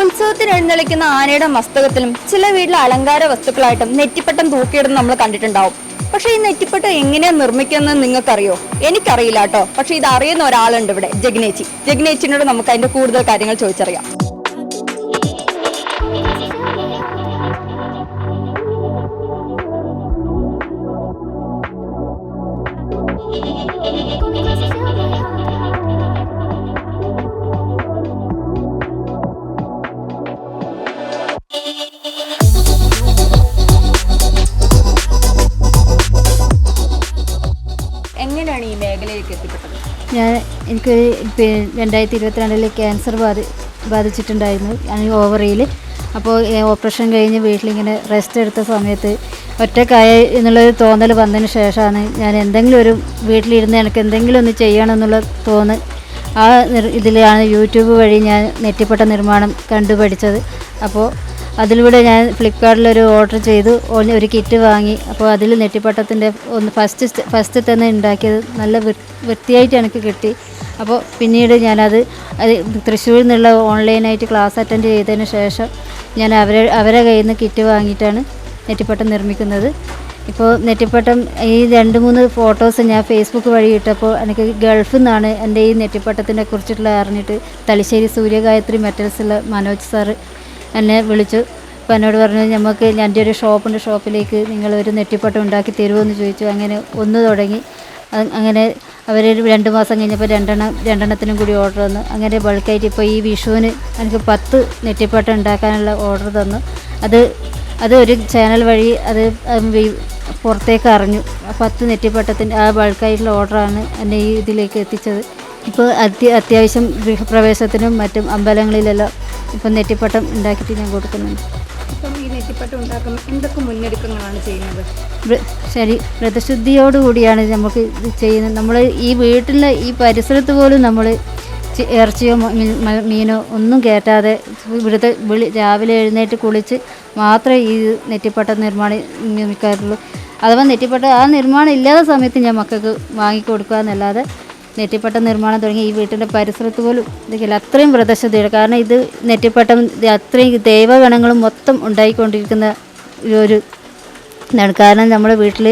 ഉത്സവത്തിന് എഴുന്നള്ളിക്കുന്ന ആനയുടെ മസ്തകത്തിലും ചില വീട്ടിലെ അലങ്കാര വസ്തുക്കളായിട്ടും നെറ്റിപ്പട്ടം തൂക്കിയിടുന്ന നമ്മൾ കണ്ടിട്ടുണ്ടാവും. പക്ഷെ ഈ നെറ്റിപ്പട്ടം എങ്ങനെയാ നിർമ്മിക്കുന്നത് നിങ്ങൾക്കറിയോ? എനിക്കറിയില്ല കേട്ടോ. പക്ഷെ ഇത് അറിയുന്ന ഒരാളുണ്ട് ഇവിടെ ജഗ്നേച്ചി. ജഗ്നേച്ചിനോട് നമുക്ക് അതിന്റെ കൂടുതൽ കാര്യങ്ങൾ ചോദിച്ചറിയാം. എങ്ങനെയാണ് ഈ മേഖലയിലേക്ക് എത്തിപ്പെട്ടത്? ഞാൻ എനിക്ക് രണ്ടായിരത്തി ഇരുപത്തിരണ്ടിൽ ക്യാൻസർ ബാധി ബാധിച്ചിട്ടുണ്ടായിരുന്നു ഞാൻ ഓവറിയിൽ അപ്പോൾ ഓപ്പറേഷൻ കഴിഞ്ഞ് വീട്ടിലിങ്ങനെ റെസ്റ്റ് എടുത്ത സമയത്ത് ഒറ്റക്കായ എന്നുള്ളൊരു തോന്നൽ വന്നതിന് ശേഷമാണ് ഞാൻ എന്തെങ്കിലും ഒരു വീട്ടിലിരുന്ന് എനിക്ക് എന്തെങ്കിലും ഒന്ന് ചെയ്യണമെന്നുള്ള തോന്നൽ ആ ഇതിലാണ് യൂട്യൂബ് വഴി ഞാൻ നെറ്റിപ്പട്ട നിർമ്മാണം കണ്ടുപഠിച്ചത്. അപ്പോൾ അതിലൂടെ ഞാൻ ഫ്ലിപ്കാർട്ടിലൊരു ഓർഡർ ചെയ്തു. ഒരു കിറ്റ് വാങ്ങി. അപ്പോൾ അതിൽ നെറ്റിപ്പട്ടത്തിന്റെ ഒന്ന് ഫസ്റ്റ് ഫസ്റ്റ് തന്നെ ഉണ്ടാക്കിയത് നല്ല വൃത്തിയായിട്ട് എനിക്ക് കിട്ടി. അപ്പോൾ പിന്നീട് ഞാനത് അത് തൃശ്ശൂരിൽ നിന്നുള്ള ഓൺലൈനായിട്ട് ക്ലാസ് അറ്റൻഡ് ചെയ്തതിന് ശേഷം ഞാൻ അവരെ അവരെ കയ്യിൽ നിന്ന് കിറ്റ് വാങ്ങിയിട്ടാണ് നെറ്റിപ്പട്ടം നിർമ്മിക്കുന്നത്. ഇപ്പോൾ നെറ്റിപ്പട്ടം ഈ രണ്ട് മൂന്ന് ഫോട്ടോസ് ഞാൻ ഫേസ്ബുക്ക് വഴി ഇട്ടപ്പോൾ എനിക്ക് ഗൾഫിൽ നിന്നാണ് എന്റെ ഈ നെറ്റിപ്പട്ടത്തിനെ കുറിച്ചിട്ടുള്ള അറിഞ്ഞിട്ട് തലശ്ശേരി സൂര്യഗായത്രി മെറ്റൽസുള്ള മനോജ് സാറ് എന്നെ വിളിച്ചു. അപ്പോൾ എന്നോട് പറഞ്ഞു നമുക്ക് എന്റെ ഒരു ഷോപ്പുണ്ട് ഷോപ്പിലേക്ക് നിങ്ങൾ ഒരു നെറ്റിപ്പട്ടം ഉണ്ടാക്കി തരുമോ എന്ന് ചോദിച്ചു. അങ്ങനെ ഒന്ന് തുടങ്ങി. അങ്ങനെ അവർ രണ്ട് മാസം കഴിഞ്ഞപ്പോൾ രണ്ടെണ്ണം രണ്ടെണ്ണത്തിനും കൂടി ഓർഡർ തന്നു. അങ്ങനെ ബൾക്കായിട്ട് ഇപ്പോൾ ഈ വിഷുവിന് എനിക്ക് പത്ത് നെറ്റിപ്പട്ടം ഉണ്ടാക്കാനുള്ള ഓർഡർ തന്നു. അത് അത് ഒരു ചാനൽ വഴി അത് പുറത്തേക്ക് അറിഞ്ഞു. പത്ത് നെറ്റിപ്പട്ടത്തിന്റെ ആ ബൾക്കായിട്ടുള്ള ഓർഡറാണ് എന്നെ ഈ ഇതിലേക്ക് എത്തിച്ചത്. ഇപ്പോൾ അത്യ അത്യാവശ്യം ഗൃഹപ്രവേശത്തിനും മറ്റും അമ്പലങ്ങളിലെല്ലാം ഇപ്പം നെറ്റിപ്പട്ടം ഉണ്ടാക്കിയിട്ട് ഞാൻ കൊടുക്കുന്നുണ്ട്. അപ്പം ഈ നെറ്റിപ്പട്ടം ഉണ്ടാക്കുമ്പോൾ എന്തൊക്കെ മുന്നൊരുക്കങ്ങളാണ് ചെയ്യുന്നത്? ശരി വ്രതശുദ്ധിയോടുകൂടിയാണ് നമുക്ക് ഇത് ചെയ്യുന്നത്. നമ്മൾ ഈ വീട്ടിലെ ഈ പരിസരത്ത് പോലും നമ്മൾ ഇറച്ചിയോ മീനോ ഒന്നും കയറ്റാതെ ഇവിടുത്തെ വിളി രാവിലെ എഴുന്നേറ്റ് കുളിച്ച് മാത്രമേ ഈ നെറ്റിപ്പട്ട നിർമ്മാണം നിർമ്മിക്കാറുള്ളൂ. അഥവാ നെറ്റിപ്പട്ട ആ നിർമ്മാണം ഇല്ലാത്ത സമയത്ത് ഞാൻ മക്കൾക്ക് വാങ്ങിക്കൊടുക്കുക എന്നല്ലാതെ നെറ്റിപ്പട്ട നിർമ്മാണം തുടങ്ങി ഈ വീട്ടിന്റെ പരിസരത്ത് പോലും ഇതൊക്കെയല്ല അത്രയും പ്രദർശനത്തിയാണ് കാരണം ഇത് നെറ്റിപ്പട്ടം അത്രയും ദൈവഗണങ്ങളും മൊത്തം ഉണ്ടായിക്കൊണ്ടിരിക്കുന്ന ഒരു ഇതാണ്. കാരണം നമ്മുടെ വീട്ടിൽ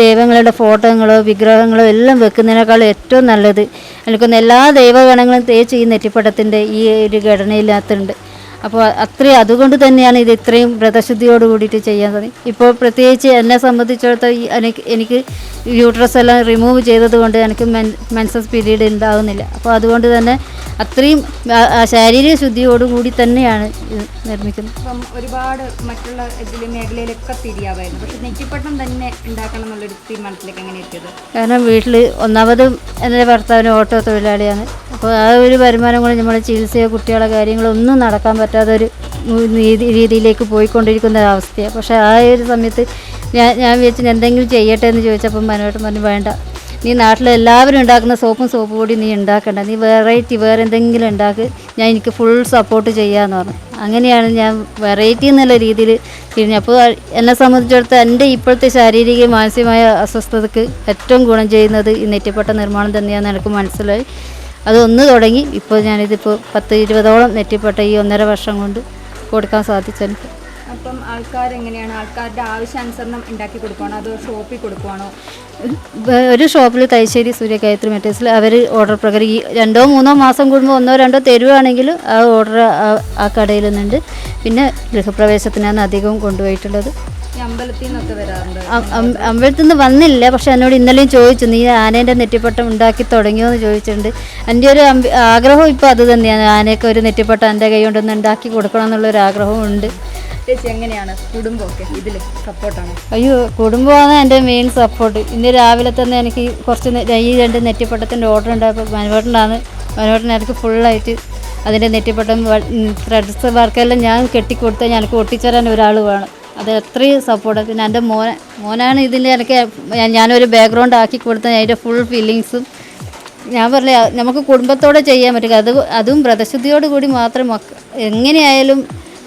ദൈവങ്ങളുടെ ഫോട്ടോകളോ വിഗ്രഹങ്ങളോ എല്ലാം വെക്കുന്നതിനേക്കാൾ ഏറ്റവും നല്ലത്. എനിക്കൊന്ന് എല്ലാ ദൈവഗണങ്ങളും തേച്ച് ഈ നെറ്റിപ്പട്ടത്തിന്റെ ഈ ഒരു ഘടനയിനകത്തുണ്ട്. അപ്പോൾ അത്രയും അതുകൊണ്ട് തന്നെയാണ് ഇത് ഇത്രയും വ്രതശുദ്ധിയോട് കൂടിയിട്ട് ചെയ്യാൻ തുടങ്ങി ഇപ്പോൾ പ്രത്യേകിച്ച് എന്നെ സംബന്ധിച്ചിടത്തോളം എനിക്ക് എനിക്ക് യൂട്രസ് എല്ലാം റിമൂവ് ചെയ്തത് കൊണ്ട് എനിക്ക് മെൻ മെൻസസ് പീരീഡ് ഉണ്ടാകുന്നില്ല അപ്പോൾ അതുകൊണ്ട് തന്നെ അത്രയും ശാരീരിക ശുദ്ധിയോട് കൂടി തന്നെയാണ് ഇത് നിർമ്മിക്കുന്നത്. അപ്പം ഒരുപാട് മറ്റുള്ള ഇതിലെ മേഖലയിലൊക്കെ തിരിയാവായിരുന്നു പക്ഷെ നെറ്റിപ്പട്ടം തന്നെ ഉണ്ടാക്കണം എന്നുള്ളൊരു തീരുമാനത്തിലേക്ക് എങ്ങനെ എത്തിയത്? കാരണം വീട്ടിൽ ഒന്നാമതും എന്റെ ഭർത്താവിന് ഓട്ടോ തൊഴിലാളിയാണ്. അപ്പോൾ ആ ഒരു വരുമാനം കൊണ്ട് നമ്മുടെ ചികിത്സയോ കുട്ടികളെ കാര്യങ്ങളോ ഒന്നും നടക്കാൻ പറ്റാത്ത ഒരു രീതിയിലേക്ക് പോയിക്കൊണ്ടിരിക്കുന്ന അവസ്ഥയാണ് പക്ഷേ ആ ഒരു സമയത്ത് ഞാൻ ഞാൻ വിചാരിച്ചു എന്തെങ്കിലും ചെയ്യട്ടെ എന്ന് ചോദിച്ചപ്പം മനോട്ടം പറഞ്ഞു വേണ്ട. നീ നാട്ടിൽ എല്ലാവരും ഉണ്ടാക്കുന്ന സോപ്പും സോപ്പ് പൊടി നീ ഉണ്ടാക്കണ്ട. നീ വെറൈറ്റി വേറെ എന്തെങ്കിലും ഉണ്ടാക്ക്. ഞാൻ എനിക്ക് ഫുൾ സപ്പോർട്ട് ചെയ്യാമെന്ന് പറഞ്ഞു. അങ്ങനെയാണ് ഞാൻ വെറൈറ്റി എന്നുള്ള രീതിയിൽ തിരിഞ്ഞു അപ്പോൾ എന്നെ സംബന്ധിച്ചിടത്തോളം എന്റെ ഇപ്പോഴത്തെ ശാരീരിക മാനസികമായ അസ്വസ്ഥതയ്ക്ക് ഏറ്റവും ഗുണം ചെയ്യുന്നത് ഈ നെറ്റിപ്പട്ട നിർമ്മാണം തന്നെയാണെന്ന് എനിക്ക് മനസ്സിലായി. അത് ഒന്ന് തുടങ്ങി. ഇപ്പോൾ ഞാനിതിപ്പോൾ പത്ത് ഇരുപതോളം നെറ്റിപ്പെട്ട ഈ ഒന്നര വർഷം കൊണ്ട് കൊടുക്കാൻ സാധിച്ചെനിക്ക് അപ്പം ആൾക്കാർ എങ്ങനെയാണ് ആൾക്കാരുടെ ആവശ്യാനുസരണം ഉണ്ടാക്കി കൊടുക്കുവാണോ? അതോ ഷോപ്പിൽ കൊടുക്കുവാണോ? ഒരു ഷോപ്പിൽ തൈശ്ശേരി സൂര്യഗായത്രി മെറ്റേഴ്സിൽ അവർ ഓർഡർ പ്രകാരം ഈ രണ്ടോ മൂന്നോ മാസം കൂടുമ്പോൾ ഒന്നോ രണ്ടോ തരുവാണെങ്കിൽ ആ ഓർഡർ ആ കടയിൽ നിന്നുണ്ട്. പിന്നെ ഗൃഹപ്രവേശത്തിനാണ് അധികവും കൊണ്ടുപോയിട്ടുള്ളത്. അമ്പലത്തിൽ നിന്നൊക്കെ വരാറുണ്ട് അമ്പലത്തിൽ നിന്ന് വന്നില്ല. പക്ഷെ എന്നോട് ഇന്നലെയും ചോദിച്ചു നീ ആനേന്റെ നെറ്റിപ്പട്ടം ഉണ്ടാക്കി തുടങ്ങിയോ എന്ന് ചോദിച്ചിട്ടുണ്ട്. എന്റെ ഒരു ആഗ്രഹം ഇപ്പോൾ അത് തന്നെയാണ്. ആനയൊക്കെ ഒരു നെറ്റിപ്പട്ടം എന്റെ കൈ കൊണ്ടൊന്ന് ഉണ്ടാക്കി കൊടുക്കണം എന്നുള്ളൊരു ആഗ്രഹവും ഉണ്ട്. ചേച്ചി എങ്ങനെയാണ് കുടുംബമൊക്കെ? ഇതിൽ സപ്പോർട്ടാണ്? അയ്യോ കുടുംബമാണ് എന്റെ മെയിൻ സപ്പോർട്ട് ഇന്ന് രാവിലെ തന്നെ എനിക്ക് കുറച്ച് ഈ രണ്ട് നെറ്റിപ്പട്ടത്തിന്റെ ഓർഡർ ഉണ്ടായപ്പോൾ മനോട്ടനാണ് മനോട്ടൻ എനിക്ക് ഫുള്ളായിട്ട് അതിന്റെ നെറ്റിപ്പട്ടം ത്രെഡ്സ് വർക്കെല്ലാം ഞാൻ കെട്ടിക്കൊടുത്താൽ ഞാൻ ഒട്ടിച്ചേരാൻ ഒരാൾ വേണം. അത് അത്രയും സപ്പോർട്ട് പിന്നെ എന്റെ മോൻ മോനാണ് ഇതിന്റെ ഞാൻ- ഞാനൊരു ബാക്ക്ഗ്രൗണ്ട് ആക്കി കൊടുത്ത അതിന്റെ ഫുൾ ഫീലിങ്സും ഞാൻ പറഞ്ഞ നമുക്ക് കുടുംബത്തോടെ ചെയ്യാൻ പറ്റുക അത് അതും വ്രതശുദ്ധിയോട് കൂടി മാത്രം മക്ക എങ്ങനെയായാലും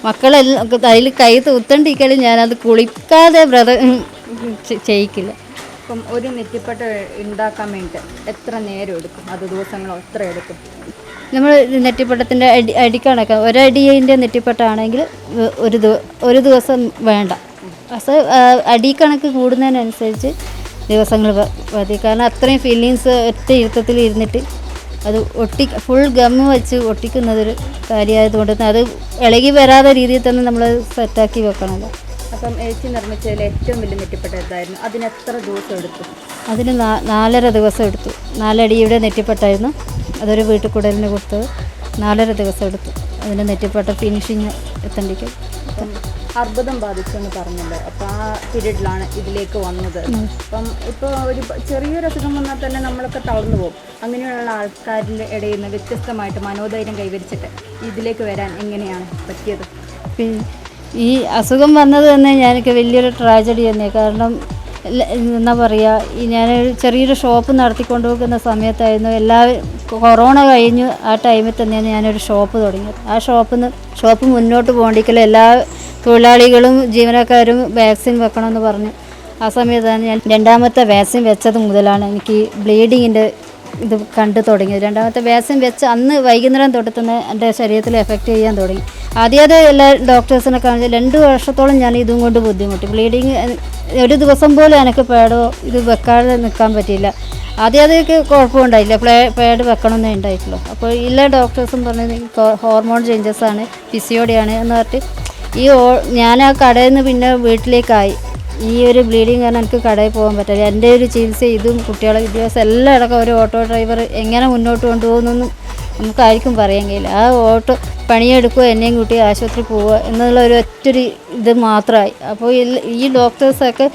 മക്കളെല്ലാം അതിൽ കൈ തൂത്തണ്ടിക്കലും ഞാനത് കുളിക്കാതെ വ്രത ചെയ്യിക്കില്ല. ഇപ്പം ഒരു നെറ്റിപ്പട്ട ഉണ്ടാക്കാൻ വേണ്ടിയിട്ട് എത്ര നേരം എടുക്കും? അത് ദിവസങ്ങളോ എത്ര എടുക്കും? നമ്മൾ നെറ്റിപ്പട്ടത്തിന്റെ അടി അടിക്കണക്ക ഒരടിന്റെ നെറ്റിപ്പട്ടാണെങ്കിൽ ഒരു ഒരു ദിവസം വേണ്ട. പക്ഷേ അടി കണക്ക് കൂടുന്നതിനനുസരിച്ച് ദിവസങ്ങൾ മതി കാരണം അത്രയും ഫീലിങ്സ് ഒറ്റ ഇരുത്തത്തിൽ ഇരുന്നിട്ട് അത് ഒട്ടി ഫുൾ ഗമ്മ് വെച്ച് ഒട്ടിക്കുന്നതൊരു കാര്യമായതുകൊണ്ട് അത് ഇളകി വരാത്ത രീതിയിൽ തന്നെ നമ്മൾ സെറ്റാക്കി വെക്കണമല്ലോ. അപ്പം ഏച്ചി നിർമ്മിച്ചതിൽ ഏറ്റവും വലിയ നെറ്റിപ്പെട്ട എന്തായിരുന്നു? അതിന് എത്ര ദിവസം എടുത്തു? അതിന് നാലര ദിവസം എടുത്തു. നാലടിയുടെ നെറ്റിപ്പട്ടായിരുന്നു. അതൊരു വീട്ടിൽ കൂടലിന് കൊടുത്തത് നാലര ദിവസം എടുത്തു. അതിന്റെ നെറ്റിപ്പട്ട ഫിനിഷിങ് എത്തണ്ടിക്കും അർബുദം ബാധിച്ചെന്ന് പറഞ്ഞല്ലോ. അപ്പം ആ പീരീഡിലാണ് ഇതിലേക്ക് വന്നത്. അപ്പം ഇപ്പോൾ ഒരു ചെറിയൊരു അസുഖം വന്നാൽ തന്നെ നമ്മളൊക്കെ തളർന്നു പോകും. അങ്ങനെയുള്ള ആൾക്കാരുടെ ഇടയിൽ നിന്ന് വ്യത്യസ്തമായിട്ട് മനോധൈര്യം കൈവരിച്ചിട്ട് ഇതിലേക്ക് വരാൻ എങ്ങനെയാണ് പറ്റിയത്? ഈ അസുഖം വന്നത് തന്നെ ഞാനൊക്കെ വലിയൊരു ട്രാജഡി തന്നെ കാരണം എന്താ പറയുക ഞാനൊരു ചെറിയൊരു ഷോപ്പ് നടത്തിക്കൊണ്ട് പോകുന്ന സമയത്തായിരുന്നു എല്ലാ കൊറോണ കഴിഞ്ഞു ആ ടൈമിൽ തന്നെയാണ് ഞാനൊരു ഷോപ്പ് തുടങ്ങിയത്. ആ ഷോപ്പിൽ നിന്ന് ഷോപ്പ് മുന്നോട്ട് പോകണ്ടിക്കൽ എല്ലാ തൊഴിലാളികളും ജീവനക്കാരും വാക്സിൻ വെക്കണമെന്ന് പറഞ്ഞു. ആ സമയത്താണ് ഞാൻ രണ്ടാമത്തെ വാക്സിൻ വെച്ചത് മുതലാണ്. എനിക്ക് ബ്ലീഡിങ്ങിന്റെ ഇത് കണ്ടു തുടങ്ങിയത് രണ്ടാമത്തെ വാക്സിൻ വെച്ച് അന്ന് വൈകുന്നേരം തൊട്ട് തന്നെ എന്റെ ശരീരത്തിൽ എഫക്റ്റ് ചെയ്യാൻ തുടങ്ങി. ആദ്യമത് എല്ലാ ഡോക്ടേഴ്സിനെ കാണിച്ച് രണ്ട് വർഷത്തോളം ഞാൻ ഇതും കൊണ്ട് ബുദ്ധിമുട്ടി. ബ്ലീഡിങ് ഒരു ദിവസം പോലും എനിക്ക് പേടോ ഇത് വെക്കാതെ നിൽക്കാൻ പറ്റിയില്ല. ആദ്യം അതൊക്കെ കുഴപ്പമുണ്ടായില്ല. പ്ലേ പേഡ് വെക്കണമെന്നേ ഉണ്ടായിട്ടുള്ളൂ. അപ്പോൾ എല്ലാ ഡോക്ടേഴ്സും പറഞ്ഞത് ഹോർമോൺ ചേഞ്ചസ് ആണ് പിസിയോടിയാണ് എന്ന് പറഞ്ഞിട്ട് ഈ ഞാൻ ആ കടയിൽ നിന്ന് പിന്നെ വീട്ടിലേക്കായി. ഈ ഒരു ബ്ലീഡിങ് കാരണം എനിക്ക് കടയിൽ പോകാൻ പറ്റില്ല. എന്റെ ഒരു ചികിത്സ ഇതും കുട്ടികളെ വിദ്യാഭ്യാസം എല്ലാം അടക്കം ഒരു ഓട്ടോ ഡ്രൈവർ എങ്ങനെ മുന്നോട്ട് കൊണ്ടുപോകുന്നൊന്നും നമുക്കാർക്കും പറയാൻ കഴിയില്ല. ആ ഓട്ടോ പണിയെടുക്കുക എന്നെയും കൂട്ടി ആശുപത്രി പോവുക എന്നുള്ള ഒരു ഒറ്റൊരു ഇത് മാത്രമായി. അപ്പോൾ ഈ ഡോക്ടേഴ്സൊക്കെ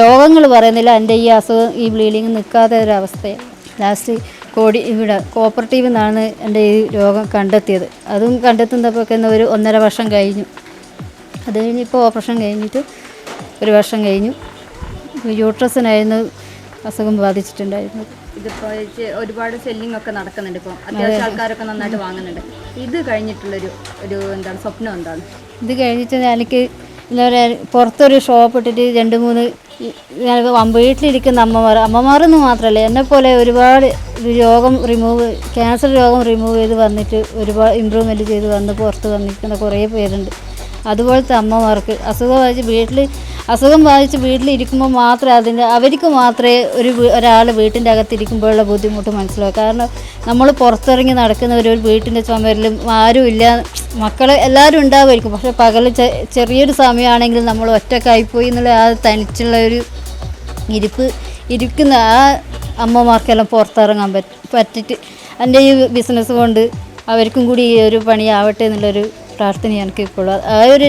രോഗങ്ങൾ പറയുന്നില്ല. എന്റെ ഈ അസുഖം ഈ ബ്ലീഡിങ് നിൽക്കാത്ത ഒരു അവസ്ഥയാണ്. ലാസ്റ്റ് കോടി ഇവിടെ കോപ്പറേറ്റീവിൽ നിന്നാണ് എന്റെ ഈ രോഗം കണ്ടെത്തിയത്. അതും കണ്ടെത്തുന്നപ്പോൾ ഒരു ഒന്നര വർഷം കഴിഞ്ഞു. അത് കഴിഞ്ഞ് ഇപ്പോൾ ഓപ്പറേഷൻ കഴിഞ്ഞിട്ട് ഒരു വർഷം കഴിഞ്ഞു. യൂട്രസിനായിരുന്നു അസുഖം ബാധിച്ചിട്ടുണ്ടായിരുന്നു ഇതിപ്പോൾ ഒരുപാട് സെല്ലിംഗ് ഒക്കെ നടക്കുന്നുണ്ട് ഇപ്പോൾ അത്യാവശ്യം ആൾക്കാരൊക്കെ നന്നായിട്ട് വാങ്ങുന്നുണ്ട്. ഇത് കഴിഞ്ഞിട്ടുള്ളൊരു ഒരു എന്താണ് സ്വപ്നം എന്താണ്? ഇത് കഴിഞ്ഞിട്ട് എനിക്ക് എന്താ പറയുക പുറത്തൊരു ഷോപ്പ് ഇട്ടിട്ട് രണ്ട് മൂന്ന് വീട്ടിലിരിക്കുന്ന അമ്മമാർ അമ്മമാരെന്ന് മാത്രമല്ല എന്നെ പോലെ ഒരുപാട് രോഗം റിമൂവ് ക്യാൻസർ രോഗം റിമൂവ് ചെയ്ത് വന്നിട്ട് ഒരുപാട് ഇമ്പ്രൂവ്മെന്റ് ചെയ്ത് വന്ന് പുറത്ത് വന്നിരിക്കുന്ന കുറേ പേരുണ്ട്. അതുപോലത്തെ അമ്മമാർക്ക് അസുഖം ബാധിച്ച് വീട്ടിൽ അസുഖം ബാധിച്ച് വീട്ടിലിരിക്കുമ്പോൾ മാത്രമേ അതിന്റെ അവർക്ക് മാത്രമേ ഒരു ഒരാൾ വീട്ടിന്റെ അകത്തിരിക്കുമ്പോഴുള്ള ബുദ്ധിമുട്ട് മനസ്സിലാവും കാരണം നമ്മൾ പുറത്തിറങ്ങി നടക്കുന്ന ഒരു വീട്ടിന്റെ ചുമരിലും ഇല്ല. മക്കൾ എല്ലാവരും ഉണ്ടാവുമായിരിക്കും. പക്ഷേ പകൽ ചെറിയൊരു സമയമാണെങ്കിൽ നമ്മൾ ഒറ്റക്കായിപ്പോയി എന്നുള്ള ആ തനിച്ചുള്ള ഒരു ഇരിപ്പ് ഇരിക്കുന്ന ആ അമ്മമാർക്കെല്ലാം പുറത്തിറങ്ങാൻ പറ്റ പറ്റിയിട്ട് എന്റെ ഈ ബിസിനസ് കൊണ്ട് അവർക്കും കൂടി ഈ ഒരു പണിയാവട്ടെ എന്നുള്ളൊരു പ്രാർത്ഥന എനിക്ക് ഇപ്പോൾ ആ ഒരു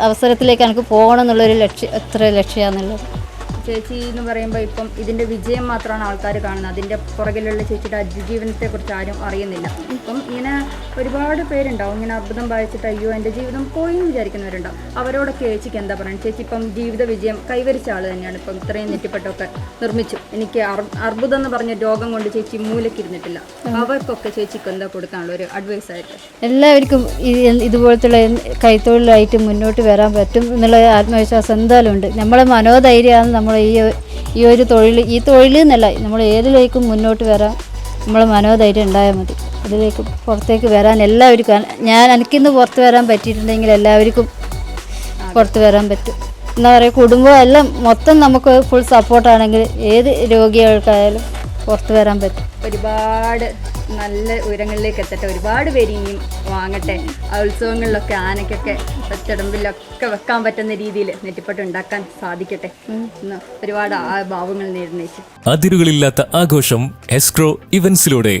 അവസരത്തിലേക്ക് എനിക്ക് പോകണം എന്നുള്ളൊരു ലക്ഷ്യം എത്ര ലക്ഷ്യമാണെന്നുള്ളത് ചേച്ചി എന്ന് പറയുമ്പോൾ ഇപ്പം ഇതിന്റെ വിജയം മാത്രമാണ് ആൾക്കാർ കാണുന്നത്. അതിന്റെ പുറകിലുള്ള ചേച്ചിയുടെ അതിജീവനത്തെ കുറിച്ച് ആരും അറിയുന്നില്ല. ഇപ്പം ഇങ്ങനെ ഒരുപാട് പേരുണ്ടാവും. ഇങ്ങനെ അർബുദം വായിച്ചിട്ട് അയ്യോ എന്റെ ജീവിതം പോയി എന്ന് വിചാരിക്കുന്നവരുണ്ടാവും. അവരോടൊക്കെ ചേച്ചിക്ക് എന്താ പറയുക ചേച്ചി ഇപ്പം ജീവിത വിജയം കൈവരിച്ച ആൾ തന്നെയാണ്. ഇപ്പം ഇത്രയും നെറ്റിപ്പെട്ടൊക്കെ നിർമ്മിച്ചു. എനിക്ക് അർ- അർബുദം എന്ന് പറഞ്ഞ രോഗം കൊണ്ട് ചേച്ചി മൂലക്കിരുന്നിട്ടില്ല അവർക്കൊക്കെ ചേച്ചിക്ക് എന്താ കൊടുക്കാനുള്ള ഒരു അഡ്വൈസ് ആയിട്ട്? എല്ലാവർക്കും ഇതുപോലത്തെ കൈത്തൊഴിലായിട്ട് മുന്നോട്ട് വരാൻ പറ്റും എന്നുള്ള ആത്മവിശ്വാസം എന്തായാലും ഉണ്ട്. നമ്മളെ മനോധൈര്യമാണ് നമ്മൾ ഈ ഈ ഒരു തൊഴിൽ ഈ തൊഴിൽ എന്നല്ല നമ്മൾ ഏതിലേക്കും മുന്നോട്ട് വരാൻ നമ്മൾ മനോധൈര്യം ഉണ്ടായാൽ മതി. അതിലേക്ക് പുറത്തേക്ക് വരാൻ എല്ലാവർക്കും ഞാൻ എനിക്കിന്ന് പുറത്ത് വരാൻ പറ്റിയിട്ടുണ്ടെങ്കിൽ എല്ലാവർക്കും പുറത്ത് വരാൻ പറ്റും. എന്താ പറയുക കുടുംബം എല്ലാം മൊത്തം നമുക്ക് ഫുൾ സപ്പോർട്ടാണെങ്കിൽ ഏത് രോഗികൾക്കായാലും പുറത്ത് വരാൻ പറ്റും. ഒരുപാട് നല്ല ഉയരങ്ങളിലേക്ക് എത്തട്ടെ. ഒരുപാട് പേര് ഇനിയും വാങ്ങട്ടെ. ഉത്സവങ്ങളിലൊക്കെ ആനയ്ക്കൊക്കെ ഒറ്റടമ്പിലൊക്കെ വെക്കാൻ പറ്റുന്ന രീതിയിൽ നെറ്റിപ്പട്ട് ഉണ്ടാക്കാൻ സാധിക്കട്ടെ. ഒരുപാട് ആ ഭാവങ്ങൾ നേരുന്നു അതിരുകളില്ലാത്ത ആഘോഷം എസ്ക്രോ ഇവന്റ്സിലൂടെ.